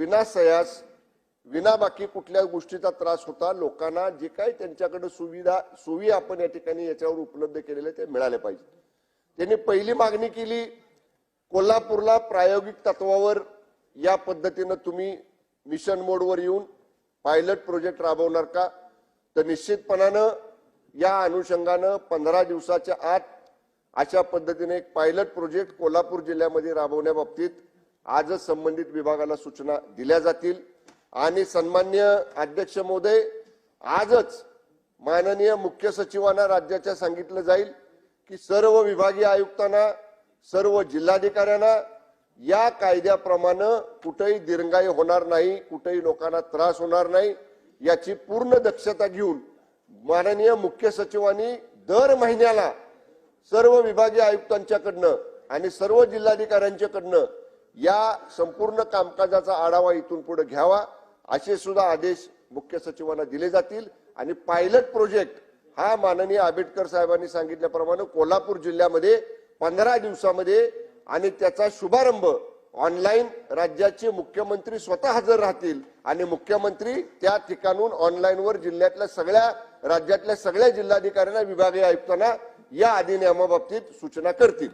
विनासयास विना बाकी कुठल्या गोष्टीचा त्रास होता लोकांना जे काही त्यांच्याकडे सुविधा सोयी आपण या ठिकाणी याच्यावर उपलब्ध केलेल्या ते मिळाले पाहिजे. त्यांनी पहिली मागणी केली कोल्हापूरला प्रायोगिक तत्वावर या पद्धतीनं तुम्ही मिशन मोडवर येऊन पायलट प्रोजेक्ट राबवणार का? तर निश्चितपणानं या अनुषंगानं पंधरा दिवसाच्या आत अशा पद्धतीने एक पायलट प्रोजेक्ट कोल्हापूर जिल्ह्यामध्ये राबवण्याबाबतीत आजच संबंधित विभागाला सूचना दिल्या जातील. आणि सन्मान्य अध्यक्ष महोदय आजच माननीय मुख्य सचिवांना राज्याच्या सांगितलं जाईल की सर्व विभागीय आयुक्तांना सर्व जिल्हाधिकाऱ्यांना या कायद्याप्रमाणे कुठेही दिरंगाई होणार नाही कुठेही लोकांना त्रास होणार नाही याची पूर्ण दक्षता घेऊन माननीय मुख्य सचिवांनी दर महिन्याला सर्व विभागीय आयुक्तांच्याकडनं आणि सर्व जिल्हाधिकाऱ्यांच्याकडनं या संपूर्ण कामकाजाचा आढावा इथून पुढे घ्यावा. असे सुद्धा आदेश मुख्य सचिवांना दिले जातील. आणि पायलट प्रोजेक्ट हा माननीय आंबेडकर साहेबांनी सांगितल्याप्रमाणे कोल्हापूर जिल्ह्यामध्ये पंधरा दिवसामध्ये आणि त्याचा शुभारंभ ऑनलाईन राज्याचे मुख्यमंत्री स्वतः हजर राहतील आणि मुख्यमंत्री त्या ठिकाणून ऑनलाईनवर जिल्ह्यातल्या सगळ्या राज्यातल्या सगळ्या जिल्हाधिकाऱ्यांना विभागीय आयुक्तांना या अधिनियमाबाबतीत सूचना करतील.